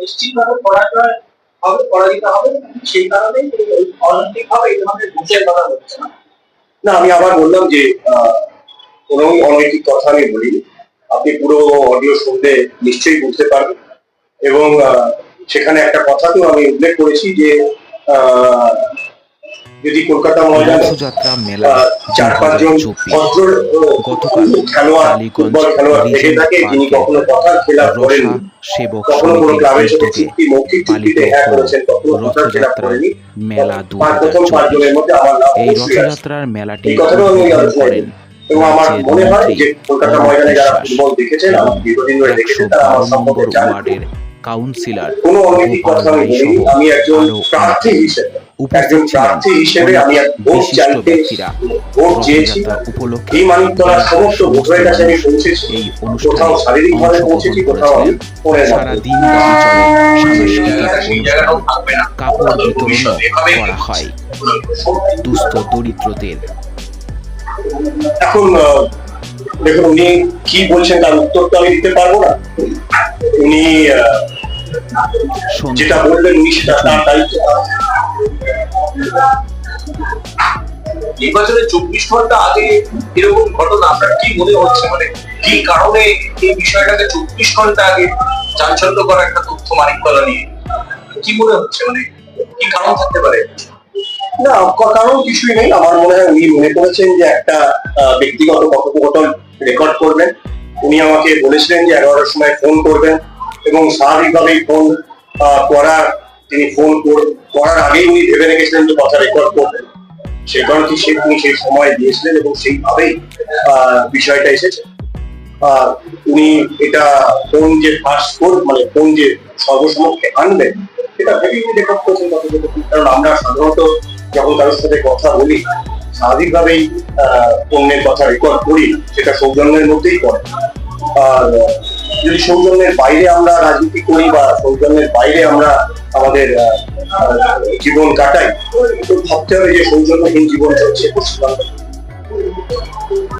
নিশ্চিতভাবে পরাজয় হবে পরাজিত হবে, সেই কারণেই অলিম্পিক হবে এই ধরনের ঘুষের কথা বলছে না। না, আমি আবার বললাম যে কোনো অনৈতিক কথা আমি বলিনি। আপনি পুরো অডিও শুনতে নিশ্চয়ই বুঝতে পারবেন। এবং সেখানে একটা কথা তো আমি উল্লেখ করেছি যে যদি কলকাতা ময়দানে মেলা চার পাঁচজন গতকাল খেলোয়াড় ফুটবল খেলোয়াড় থেকে থাকে যিনি কখনো কথার খেলাপ করেন সেবক কখনো কোনো ক্লাবের সাথে চুক্তি মৌখিক চুক্তিতে হ্যাঁ করেছেন কখনো কথার রথযাত্রা করেনি মেলা দু এই রথযাত্রার মেলাটি এই কথাটাও আমি করেন এবং আমার মনে হয় যে কলকাতা ময়দানে যারা ফুটবল দেখেছেন আমার দীর্ঘদিন ধরে দেখেছেন তারা আমার সম্পর্কে জানেন কাউন্সিলর কোনো অনৈতিক কথা আমি আমি একজন প্রার্থী হিসেবে উপস্থিত ছিলেন বিশিষ্ট ব্যক্তিরা রথযাত্রা উপলক্ষে এই মানিকতলার সমস্ত ভোটারের কাছে আমি পৌঁছেছি। এই কোথাও অনুষ্ঠানে অংশগ্রহণ করেছিলেন চলে সাংস্কৃতিক কাপড় এভাবেই করা হয়। দুস্থ দরিদ্রদের এখন দেখুন উনি কি বলছেন তার উত্তর তো আমি দিতে পারব না। উনি যেটা বললেন উনি সেটা তার দায়িত্ব। নির্বাচনের চব্বিশ ঘণ্টা আগে এরকম ঘটনা, আপনার কি মনে হচ্ছে? মানে কি কারণে এই বিষয়টাকে চব্বিশ ঘণ্টা আগে চাঞ্চল্য করা একটা তথ্য মানিকতলা নিয়ে? কি মনে হচ্ছে? মানে কি কারণ থাকতে পারে? না কারণ কিছুই নেই। আমার মনে হয় উনি মনে করেছেন যে একটা ব্যক্তিগত কথোপকথন রেকর্ড করবেন। উনি আমাকে বলেছিলেন যে এগারোটার সময় ফোন করবেন এবং স্বাভাবিকভাবেই ফোন করার তিনি ফোন করার আগেই উনি ভেবে রেখেছিলেন যে কথা রেকর্ড করবেন সেই কারণে কি সে তিনি সেই সময় দিয়েছিলেন এবং সেইভাবেই বিষয়টা এসেছে। উনি এটা ফোন যে ফোন মানে ফোন যে সর্বসমক্ষে আনবেন, এটা ভেবেই উনি রেকর্ড করছেন কারণ আমরা সাধারণত যখন কারোর সাথে কথা বলি, স্বাভাবিকভাবেই অন্যের কথা রেকর্ড করি সেটা সৌজন্যের মধ্যেই পড়ে। আর যদি সৌজন্যের বাইরে আমরা রাজনীতি করি বা সৌজন্যের বাইরে আমরা আমাদের জীবন কাটাই। ভাবতে হবে যে সৌজন্যহীন জীবন চলছে পশ্চিমবঙ্গ।